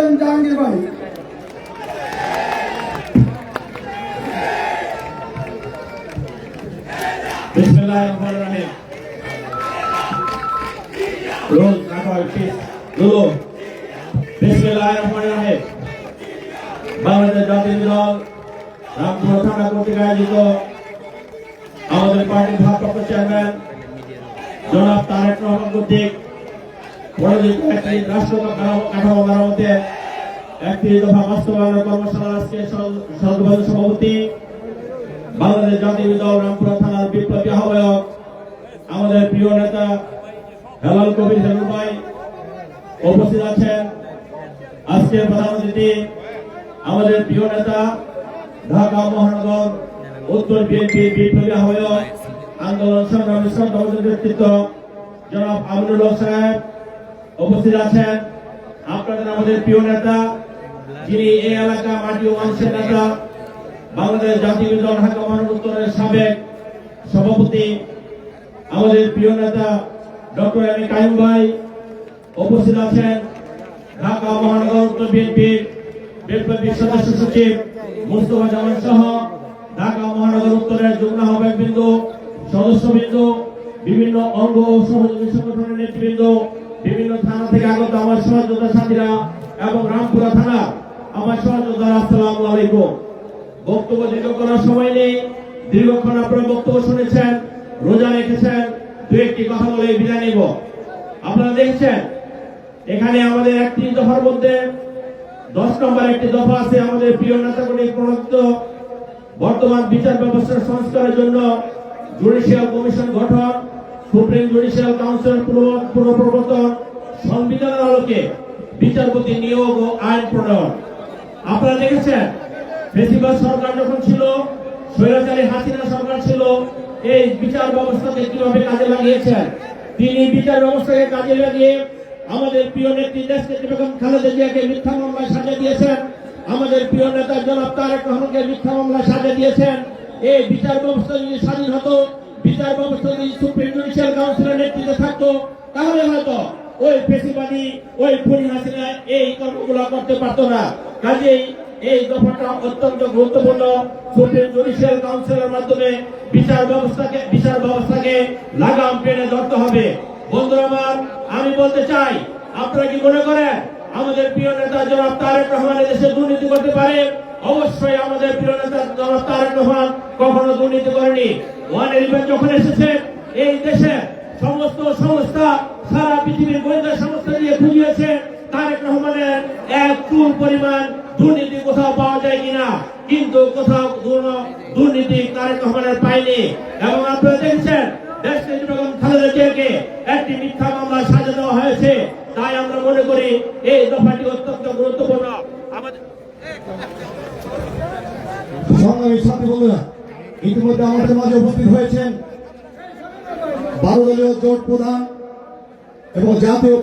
M Jahangir ভাই Bismillahirrahmanirrahim. Roll record, please. Lulu. Bismillahirrahmanirrahim. Bangladesh জাতীয় দল রামপুর থানা কর্তৃক আয়োজিত আমাদের পার্টির ভারপ্রাপ্ত চেয়ারম্যান জনাব তারেক রহমান কর্তৃক পরিচিত একটি রাষ্ট্র কাঠামো মেরামতে একটি দফা বাস্তবায়নের কর্মশালা আজকে সদস্য সভাপতি বাংলাদেশ থানার বিপ্লবী আহ্বায়ক আমাদের প্রিয় নেতা হেলাল কবির হেলুল ভাই উপস্থিত আছেন অতিথি আমাদের প্রিয় নেতা ঢাকা মহানগর উত্তর বিএনপির বিপ্লবী আহ্বায়ক আন্দোলন সংগ্রামী সংগঠনের নেতৃত্ব জনাব হক সাহেব উপস্থিত আছেন আপনাদের আমাদের প্রিয় নেতা, যিনি এই এলাকা মাটি ও মানুষের নেতা, বাংলাদেশ জাতীয় দল ঢাকা মহানগর উত্তরের সাবেক সভাপতি, আমাদের প্রিয় নেতা ডক্টর এম এ কাইম ভাই, উপস্থিত আছেন ঢাকা মহানগর উত্তর বিএনপির বিপ্লবী সদস্য সচিব মুস্তফা জামান সহ ঢাকা মহানগর উত্তরের যুগ্ম আহ্বায়ক বিন্দু সদস্যবৃন্দ, বিভিন্ন অঙ্গ ও সহযোগী সংগঠনের নেতৃবৃন্দ বিভিন্ন থানা থেকে আগত আমার সহযোদ্ধা সাথীরা এবং রামপুরা থানা আমার সহযোদ্ধা আসসালামু আলাইকুম। বক্তব্য দীর্ঘ করার সময় নেই। দীর্ঘক্ষণ আপনারা বক্তব্য শুনেছেন, রোজা রেখেছেন, দু একটি কথা বলে বিদায় নিব। আপনারা দেখছেন, এখানে আমাদের একটি দফার মধ্যে দশ নম্বর একটি দফা আছে আমাদের প্রিয় নেতা নেতাগুলি প্রণীত বর্তমান বিচার ব্যবস্থার সংস্কারের জন্য জুডিশিয়াল কমিশন গঠন। সুপ্রিম জুডিশিয়াল কাউন্সিল পুনঃপ্রবর্তন সংবিধানের আলোকে বিচারপতি নিয়োগ ও আইন প্রণয়ন। আপনারা দেখেছেন, বেশিরভাগ সরকার যখন ছিল, স্বৈরাচারী হাসিনা সরকার ছিল, এই বিচার ব্যবস্থাকে কীভাবে কাজে লাগিয়েছেন? তিনি বিচার ব্যবস্থাকে কাজে লাগিয়ে আমাদের প্রিয় নেত্রী দেশ নেত্রী খালেদা জিয়াকে মিথ্যা মামলায় সাজা দিয়েছেন। আমাদের প্রিয় নেতা জনাব তারেক রহমানকে মিথ্যা মামলায় সাজা দিয়েছেন। এই বিচার ব্যবস্থা যদি স্বাধীন হতো বিচার ব্যবস্থা যদি সুপ্রিম জুডিশিয়াল কাউন্সিলের নেতৃত্বে থাকতো, তাহলে হয়তো ওই পেশিবাদী ওই খুনি হাসিনা এই কর্মগুলো করতে পারতো না। কাজেই এই দফাটা অত্যন্ত গুরুত্বপূর্ণ। সুপ্রিম জুডিশিয়াল কাউন্সিলের মাধ্যমে বিচার ব্যবস্থাকে বিচার ব্যবস্থাকে লাগাম টেনে ধরতে হবে। বন্ধুরা আমার, আমি বলতে চাই, আপনারা কি মনে করেন, আমাদের প্রিয় নেতা জনাব তারেক রহমান দেশে দুর্নীতি করতে পারে? অবশ্যই আমাদের প্রিয় নেতা জনাব কখনো দুর্নীতি করেনি। ওয়ান ইলেভেন যখন এসেছে, এই দেশে সমস্ত সংস্থা, সারা পৃথিবীর গোয়েন্দা সংস্থা দিয়ে খুঁজিয়েছে তারেক রহমানের এক চুল পরিমাণ দুর্নীতি কোথাও পাওয়া যায় কিনা? কিন্তু কোথাও কোনো দুর্নীতি তারেক রহমানের পায়নি। এবং আপনারা দেখছেন, দেশ নেত্রী বেগম খালেদা জিয়াকে একটি মিথ্যা মামলা সাজা দেওয়া হয়েছে। তাই আমরা মনে করি, এই দফাটি অত্যন্ত গুরুত্বপূর্ণ। আমাদের সংগ্রামী ছাত্র বন্ধুরা ইতিমধ্যে আমাদের মাঝে উপস্থিত হয়েছেন বারো দলীয় জোট প্রধান এবং জাতীয়